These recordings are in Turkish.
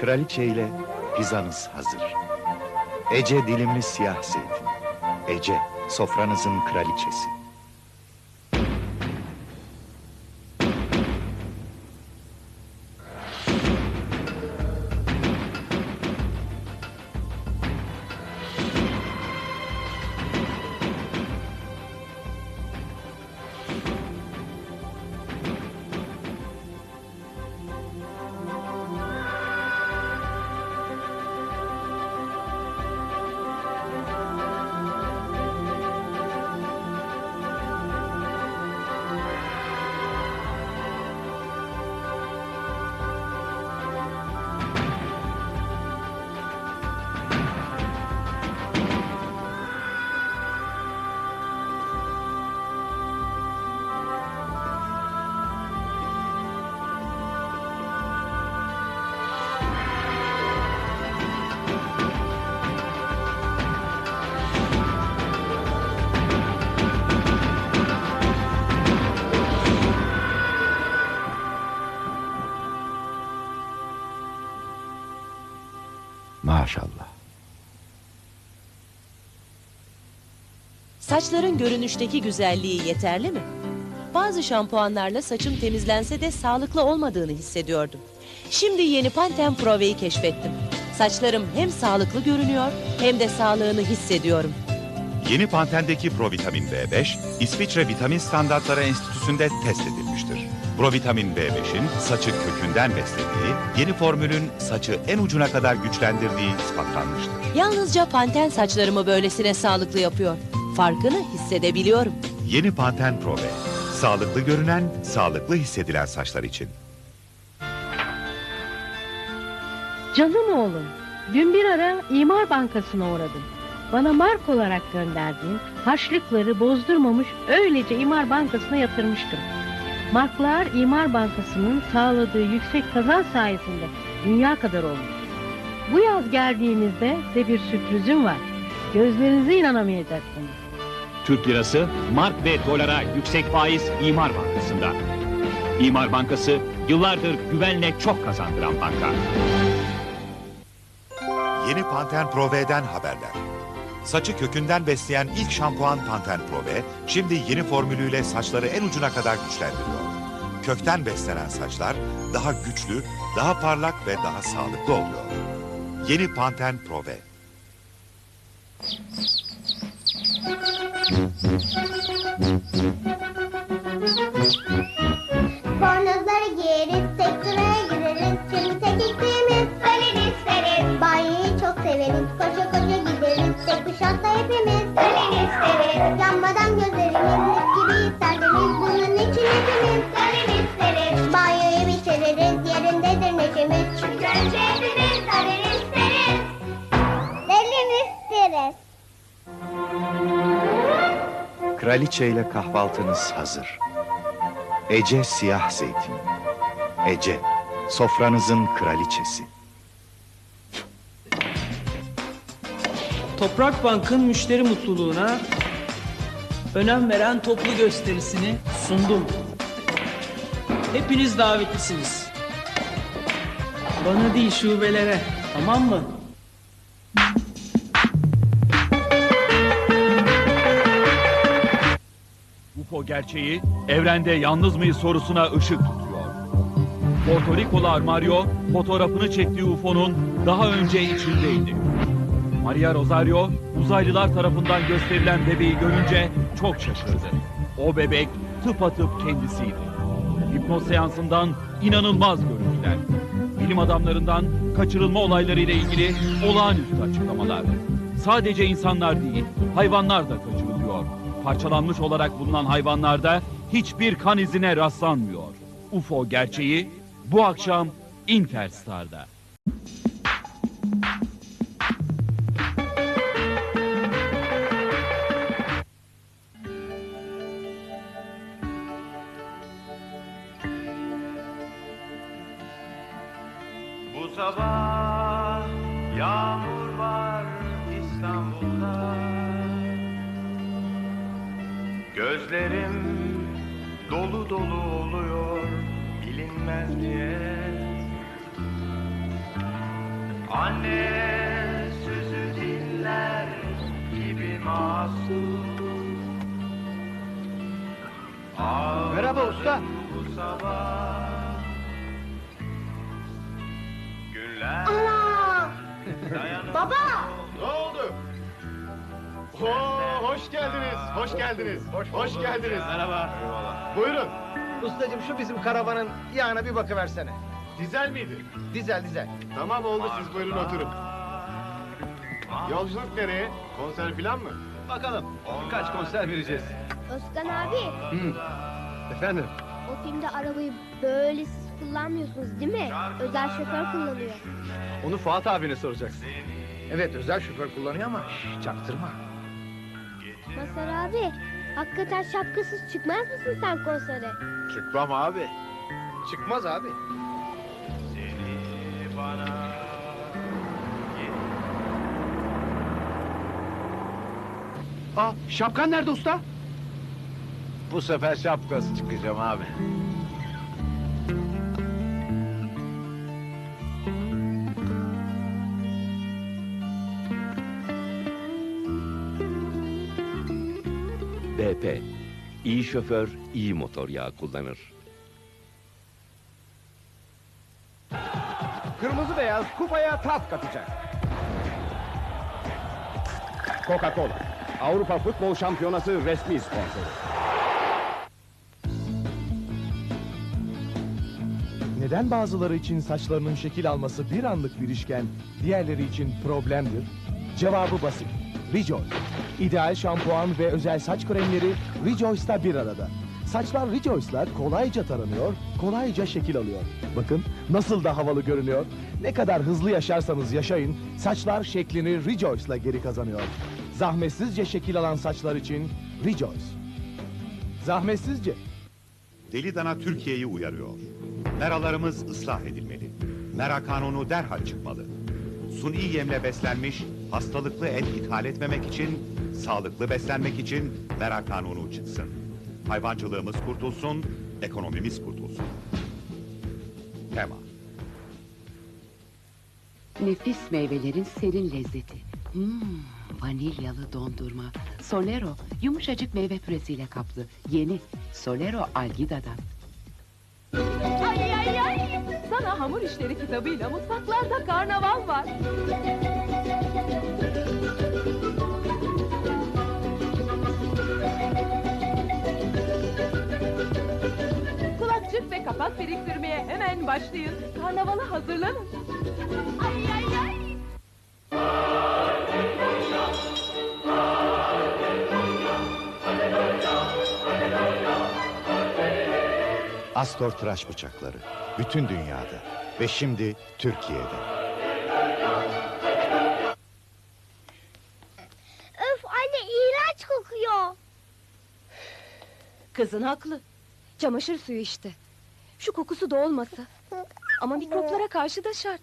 Kraliçe ile pizzanız hazır. Ece dilimli siyah zeytin. Ece, sofranızın kraliçesi. Saçların görünüşteki güzelliği yeterli mi? Bazı şampuanlarla saçım temizlense de sağlıklı olmadığını hissediyordum. Şimdi yeni Pantene Pro-V'yi keşfettim. Saçlarım hem sağlıklı görünüyor hem de sağlığını hissediyorum. Yeni Panten'deki provitamin B5, İsviçre Vitamin Standartları Enstitüsü'nde test edilmiştir. Provitamin B5'in saçı kökünden beslediği, yeni formülün saçı en ucuna kadar güçlendirdiği ispatlanmıştır. Yalnızca Pantene saçlarımı böylesine sağlıklı yapıyor. Farkını hissedebiliyorum. Yeni Panten Pro V. Sağlıklı görünen, sağlıklı hissedilen saçlar için. Canım oğlum, dün bir ara İmar Bankası'na uğradım. Bana mark olarak gönderdiğin harçlıkları bozdurmamış öylece İmar Bankası'na yatırmıştım. Marklar İmar Bankası'nın sağladığı yüksek kazanç sayesinde dünya kadar olmuş. Bu yaz geldiğinizde size bir sürprizim var. Gözlerinize inanamayacaksınız. Türk lirası, mark ve dolara yüksek faiz İmar Bankası'nda. İmar Bankası yıllardır güvenle çok kazandıran banka. Yeni Panten Pro V'den haberler. Saçı kökünden besleyen ilk şampuan Panten Pro V, şimdi yeni formülüyle saçları en ucuna kadar güçlendiriyor. Kökten beslenen saçlar daha güçlü, daha parlak ve daha sağlıklı oluyor. Yeni Panten Pro Música Kraliçe ile kahvaltınız hazır. Ece siyah zeytin. Ece, sofranızın kraliçesi. Toprak Bank'ın müşteri mutluluğuna önem veren toplu gösterisini sundum. Hepiniz davetlisiniz. Bana değil şubelere, tamam mı? UFO gerçeği evrende yalnız mıyız sorusuna ışık tutuyor. Porto Armario fotoğrafını çektiği UFO'nun daha önce içindeydi. Maria Rosario uzaylılar tarafından gösterilen bebeği görünce çok şaşırdı. O bebek tıpatıp kendisiydi. Hipnoz seansından inanılmaz görüntüler. Bilim adamlarından kaçırılma olayları ile ilgili olağanüstü açıklamalar. Sadece insanlar değil, hayvanlar da kaçırılıyor. Parçalanmış olarak bulunan hayvanlarda hiçbir kan izine rastlanmıyor. UFO gerçeği bu akşam Interstar'da. Bu sabah yağmur var İstanbul'da Gözlerim dolu dolu oluyor bilinmez diye Anne sözü dinler gibi masum Merhaba usta. Bu sabah Günler Ana! Baba! Hoş geldiniz, hoş geldiniz, hoş, geldiniz. Merhaba. Buyurun. Ustacığım şu bizim karavanın yağına bir bakıversene. Dizel miydi? Dizel dizel. Tamam oldu siz buyurun oturun. Yolculuk nereye? Konser filan mı? Bakalım kaç konser vereceğiz. Özkan abi, Efendim? o filmde arabayı böyle siz kullanmıyorsunuz değil mi? Özel şoför kullanıyor. Onu Fuat abine soracaksın. Evet özel şoför kullanıyor ama şş, çaktırma. Masar abi, hakikaten şapkasız çıkmaz mısın sen konsere? Çıkmam abi. Çıkmaz abi. seni bana Aa, şapkan nerede usta? Bu sefer şapkası çıkacağım abi. İyi şoför, iyi motor yağı kullanır. Kırmızı beyaz kupaya tat katacak. Coca-Cola. Avrupa Futbol Şampiyonası resmi sponsoru. Neden bazıları için saçlarının şekil alması bir anlık bir işken, diğerleri için problemdir? Cevabı basit. Rejoice. İdeal şampuan ve özel saç kremleri Rejoice'da bir arada. Saçlar Rejoice'la kolayca taranıyor, kolayca şekil alıyor. Bakın nasıl da havalı görünüyor. Ne kadar hızlı yaşarsanız yaşayın, saçlar şeklini Rejoice'la geri kazanıyor. Zahmetsizce şekil alan saçlar için Rejoice. Zahmetsizce. Deli Dana Türkiye'yi uyarıyor. Meralarımız ıslah edilmeli. Mera kanunu derhal çıkmalı. Suni yemle beslenmiş, hastalıklı et ithal etmemek için, sağlıklı beslenmek için mera kanunu çıksın. Hayvancılığımız kurtulsun, ekonomimiz kurtulsun. Tema. Nefis meyvelerin serin lezzeti. Hmm, vanilyalı dondurma. Solero, yumuşacık meyve püresiyle kaplı. Yeni, Solero Algida'dan. Ay ay ay! Sana hamur işleri kitabıyla mutfaklarda karnaval var. Kulakçık ve kapak biriktirmeye hemen başlayın. Karnavala hazırlanın. Ay ay ay! Astor tıraş bıçakları. Bütün dünyada. Ve şimdi Türkiye'de. Öf anne iğrenç kokuyor. Kızın haklı. Çamaşır suyu işte. Şu kokusu da olmasa. Ama mikroplara karşı da şart.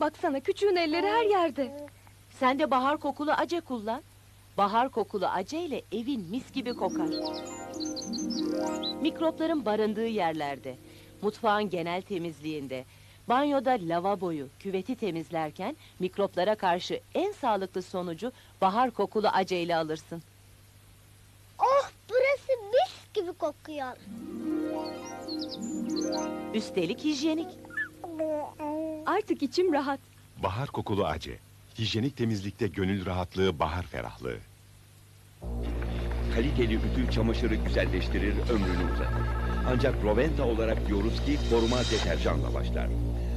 Baksana küçüğün elleri her yerde. Sen de bahar kokulu ace kullan. Bahar kokulu ace ile evin mis gibi kokar. Mikropların barındığı yerlerde, mutfağın genel temizliğinde, banyoda lavaboyu, küveti temizlerken mikroplara karşı en sağlıklı sonucu bahar kokulu ace ile alırsın. Oh burası mis gibi kokuyor. Üstelik hijyenik. Artık içim rahat. Bahar kokulu ace. Hijyenik temizlikte gönül rahatlığı, bahar ferahlığı. Kaliteli ütü çamaşırı güzelleştirir, ömrünü uzatır. Ancak Roventa olarak diyoruz ki koruma deterjanla başlar.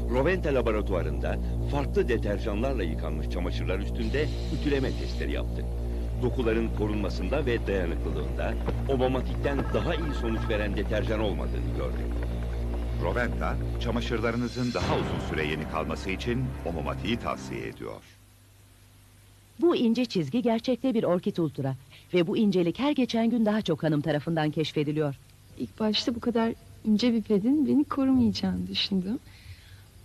Roventa laboratuvarında farklı deterjanlarla yıkanmış çamaşırlar üstünde ütüleme testleri yaptık. Dokuların korunmasında ve dayanıklılığında Omomatik'ten daha iyi sonuç veren deterjan olmadığını gördük. Roventa, çamaşırlarınızın daha uzun süre yeni kalması için Omomati'yi tavsiye ediyor. Bu ince çizgi gerçekte bir orkid ultra ve bu incelik her geçen gün daha çok hanım tarafından keşfediliyor. İlk başta bu kadar ince bir pedin beni korumayacağını düşündüm.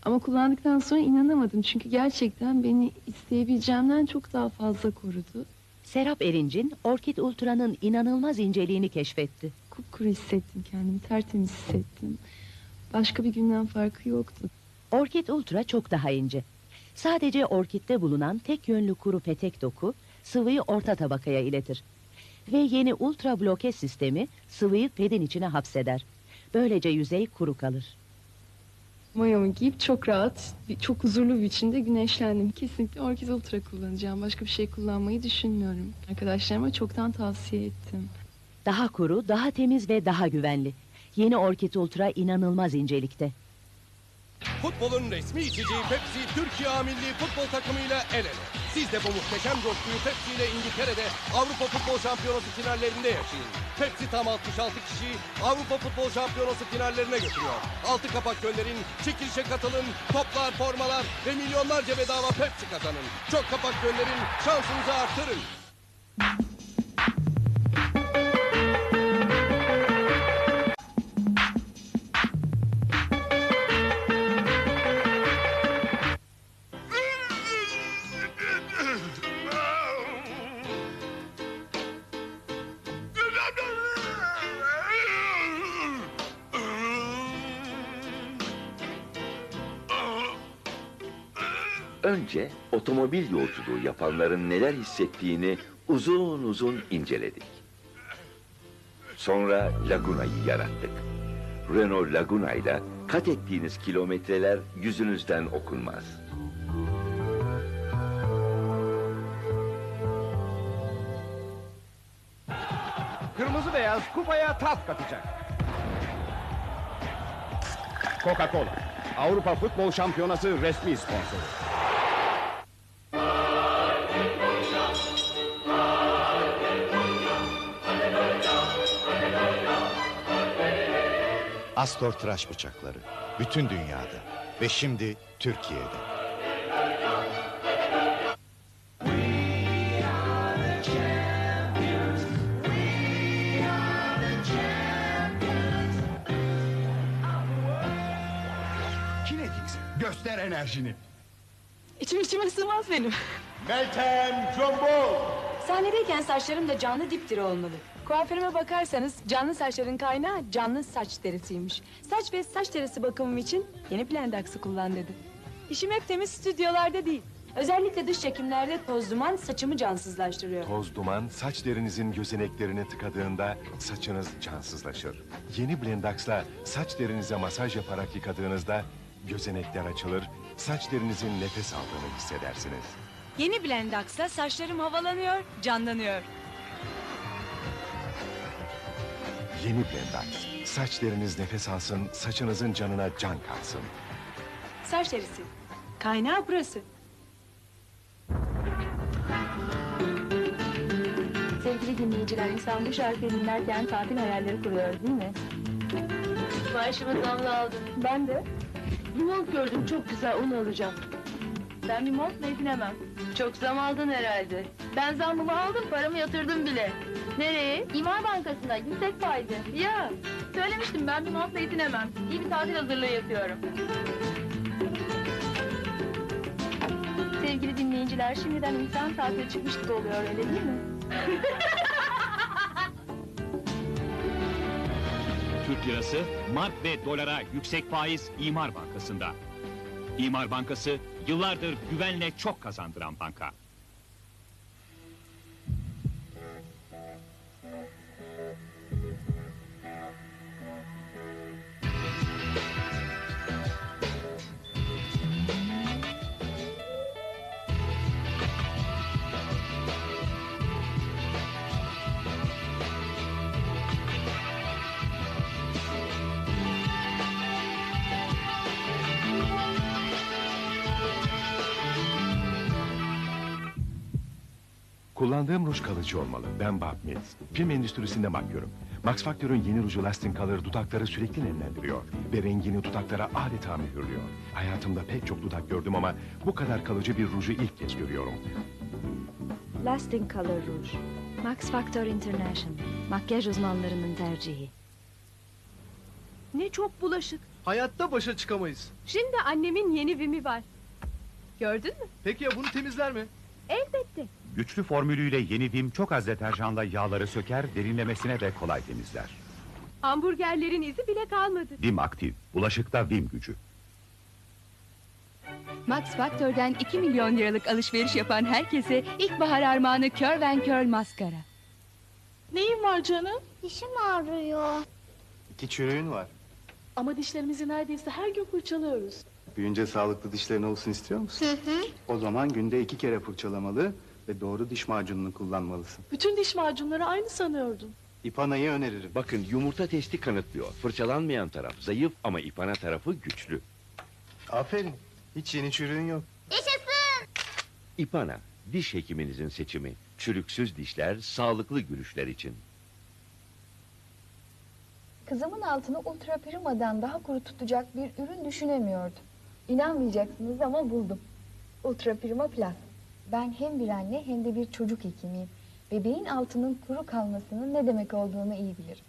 Ama kullandıktan sonra inanamadım çünkü gerçekten beni isteyebileceğimden çok daha fazla korudu. Serap Erincin, Orkid Ultra'nın inanılmaz inceliğini keşfetti. Kupkuru hissettim kendimi, tertemiz hissettim. Başka bir günden farkı yoktu. Orkid Ultra çok daha ince. Sadece orkitte bulunan tek yönlü kuru petek doku sıvıyı orta tabakaya iletir. Ve yeni ultra bloke sistemi sıvıyı pedin içine hapseder. Böylece yüzey kuru kalır. Mayomu giyip çok rahat, çok huzurlu bir biçimde güneşlendim. Kesinlikle Orkiz Ultra kullanacağım. Başka bir şey kullanmayı düşünmüyorum. Arkadaşlarıma çoktan tavsiye ettim. Daha kuru, daha temiz ve daha güvenli. Yeni Orkid Ultra inanılmaz incelikte. Futbolun resmi içeceği Pepsi Türkiye Milli Futbol takımıyla el ele. Siz de bu muhteşem coşkuyu Pepsi ile İngiltere'de Avrupa Futbol Şampiyonası finallerinde yaşayın. Pepsi tam 66 kişiyi Avrupa Futbol Şampiyonası finallerine götürüyor. Altı kapak gönderin, çekilişe katılın, toplar, formalar ve milyonlarca bedava Pepsi kazanın. Çok kapak gönderin, şansınızı artırın. Önce otomobil yolculuğu yapanların neler hissettiğini uzun uzun inceledik. Sonra Laguna'yı yarattık. Renault Laguna ile kat ettiğiniz kilometreler yüzünüzden okunmaz. Kırmızı beyaz kupaya tat katacak. Coca-Cola. Avrupa Futbol Şampiyonası resmi sponsoru. Astor tıraş bıçakları. Bütün dünyada. Ve şimdi Türkiye'de. Kinetics. Göster enerjini. İçim içime sığmaz benim. Meltem Jumbo. Sahnedeyken saçlarım da canlı dipdiri olmalı. Kuaförüme bakarsanız canlı saçların kaynağı canlı saç derisiymiş. Saç ve saç derisi bakımım için yeni Blendax'ı kullan dedi. İşim hep temiz stüdyolarda değil. Özellikle dış çekimlerde toz duman saçımı cansızlaştırıyor. Toz duman saç derinizin gözeneklerini tıkadığında saçınız cansızlaşır. Yeni Blendax'la saç derinize masaj yaparak yıkadığınızda gözenekler açılır, saç derinizin nefes aldığını hissedersiniz. Yeni Blendax'la saçlarım havalanıyor, canlanıyor. Yeni Blendax, saç deriniz nefes alsın, saçınızın canına can kalsın. Saç derisi. Kaynağı burası. Sevgili dinleyiciler, insan bu şarkıyı dinlerken tatil hayalleri kuruyor değil mi? Maaşımı zamla aldım. Ben de. Bir mont gördüm, çok güzel, onu alacağım. Ben bir montla yetinemem. Çok zam aldın herhalde. Ben zammımı aldım, paramı yatırdım bile. Nereye? İmar Bankası'na, yüksek faizi. Ya, söylemiştim ben bir montla yetinemem. İyi bir tatil hazırlığı yapıyorum. Sevgili dinleyiciler, şimdiden insan tatile çıkmış gibi oluyor, öyle değil mi? Türk lirası, mark ve dolara yüksek faiz İmar Bankası'nda. İmar Bankası yıllardır güvenle çok kazandıran banka. Kullandığım ruj kalıcı olmalı. Ben Bob Mills. Film endüstrisinde bakıyorum. Max Factor'ın yeni ruju Lasting Color dudakları sürekli nemlendiriyor. Ve rengini dudaklara adeta mühürlüyor. Hayatımda pek çok dudak gördüm ama bu kadar kalıcı bir ruju ilk kez görüyorum. Lasting Color Rouge. Max Factor International. Makyaj uzmanlarının tercihi. Ne çok bulaşık. Hayatta başa çıkamayız. Şimdi annemin yeni vimi var. Gördün mü? Peki ya bunu temizler mi? Elbette. Güçlü formülüyle yeni Vim çok az deterjanla yağları söker, derinlemesine de kolay temizler. Hamburgerlerin izi bile kalmadı. Vim aktif, bulaşıkta Vim gücü. Max Factor'dan 2 milyon liralık alışveriş yapan herkese ilkbahar armağanı Curl and Curl maskara. Neyin var canım? Dişim ağrıyor. İki çürüğün var. Ama dişlerimizi neredeyse her gün fırçalıyoruz. Büyünce sağlıklı dişlerin olsun istiyor musun? Hı hı. O zaman günde iki kere fırçalamalı ve doğru diş macununu kullanmalısın. Bütün diş macunları aynı sanıyordum. İpana'yı öneririm. Bakın yumurta testi kanıtlıyor. Fırçalanmayan taraf zayıf ama ipana tarafı güçlü. Aferin. Hiç yeni çürüğün yok. Yaşasın. İpana, diş hekiminizin seçimi. Çürüksüz dişler, sağlıklı gülüşler için. Kızımın altını ultra primadan daha kuru tutacak bir ürün düşünemiyordum. İnanmayacaksınız ama buldum. Ultra prima plus. Ben hem bir anne hem de bir çocuk hekimiyim. Bebeğin altının kuru kalmasının ne demek olduğunu iyi bilirim.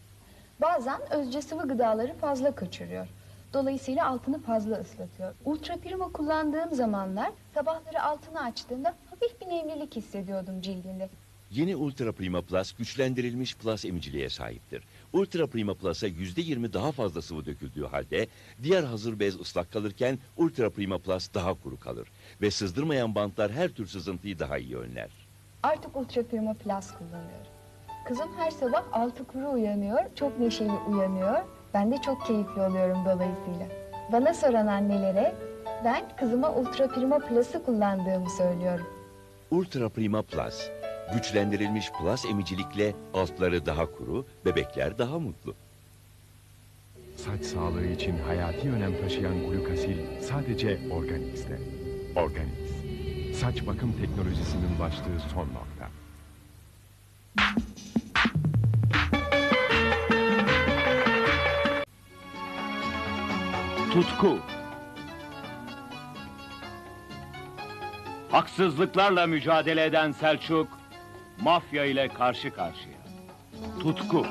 Bazen özce sıvı gıdaları fazla kaçırıyor. Dolayısıyla altını fazla ıslatıyor. Ultra prima kullandığım zamanlar sabahları altını açtığımda hafif bir nemlilik hissediyordum cildinde. Yeni Ultra Prima Plus güçlendirilmiş plus emiciliğe sahiptir. Ultra Prima Plus'a %20 daha fazla sıvı döküldüğü halde diğer hazır bez ıslak kalırken Ultra Prima Plus daha kuru kalır. Ve sızdırmayan bantlar her tür sızıntıyı daha iyi önler. Artık Ultra Prima Plus kullanıyorum. Kızım her sabah altı kuru uyanıyor, çok neşeli uyanıyor. Ben de çok keyifli oluyorum dolayısıyla. Bana soran annelere ben kızıma Ultra Prima Plus'ı kullandığımı söylüyorum. Ultra Prima Plus güçlendirilmiş plus emicilikle altları daha kuru, bebekler daha mutlu. Saç sağlığı için hayati önem taşıyan glukasil sadece Organix'te. Organix. Saç bakım teknolojisinin ulaştığı son nokta. Tutku. Haksızlıklarla mücadele eden Selçuk, mafya ile karşı karşıya. Tutku.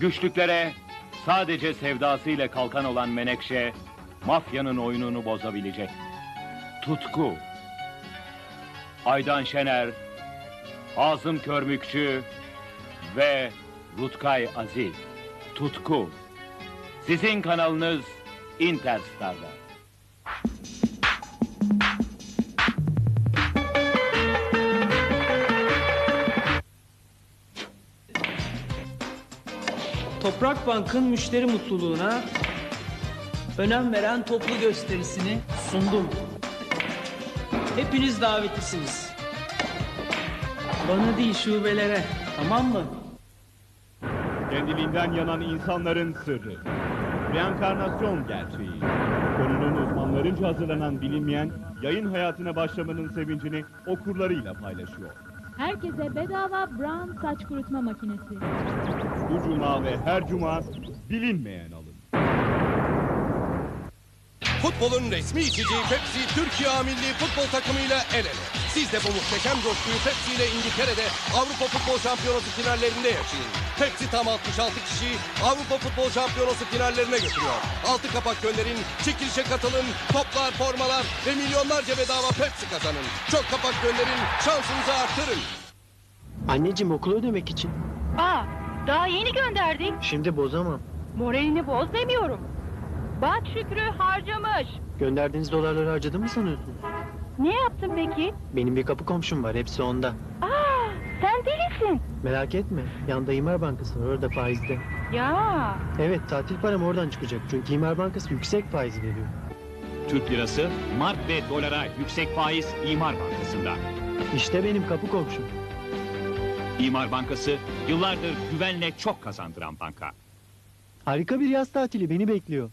Güçlüklere sadece sevdasıyla kalkan olan Menekşe, mafyanın oyununu bozabilecek. Tutku. Aydan Şener, Hazım Körmükçü ve Rutkay Aziz. Tutku. Sizin kanalınız Interstar'da. Toprak Bank'ın müşteri mutluluğuna önem veren toplu gösterisini sundum. Hepiniz davetlisiniz. Bana değil şubelere, tamam mı? Kendiliğinden yanan insanların sırrı. Reenkarnasyon gerçeği. Konunun uzmanlarınca hazırlanan bilinmeyen yayın hayatına başlamanın sevincini okurlarıyla paylaşıyor. Herkese bedava Brown saç kurutma makinesi. Bu cuma ve her cuma bilinmeyen alın. Futbolun resmi içeceği Pepsi Türkiye Milli Futbol takımıyla el ele. Siz de bu muhteşem coşkuyu Pepsi ile İngiltere'de Avrupa Futbol Şampiyonası finallerinde yaşayın. Pepsi tam 66 kişiyi Avrupa Futbol Şampiyonası finallerine götürüyor. Altı kapak gönderin, çekilişe katılın, toplar, formalar ve milyonlarca bedava Pepsi kazanın. Çok kapak gönderin, şansınızı artırın. Anneciğim okulu ödemek için. Aa, daha yeni gönderdik. Şimdi bozamam. Moralini boz demiyorum. Bak Şükrü harcamış. Gönderdiğiniz dolarları harcadım mı sanıyorsunuz? Ne yaptın peki? Benim bir kapı komşum var hepsi onda. Aa, sen delisin. Merak etme. Yanda İmar Bankası var orada faizde. Ya. Evet tatil param oradan çıkacak. Çünkü İmar Bankası yüksek faiz veriyor. Türk lirası, mark ve dolara yüksek faiz İmar Bankası'nda. İşte benim kapı komşum. İmar Bankası yıllardır güvenle çok kazandıran banka. Harika bir yaz tatili beni bekliyor.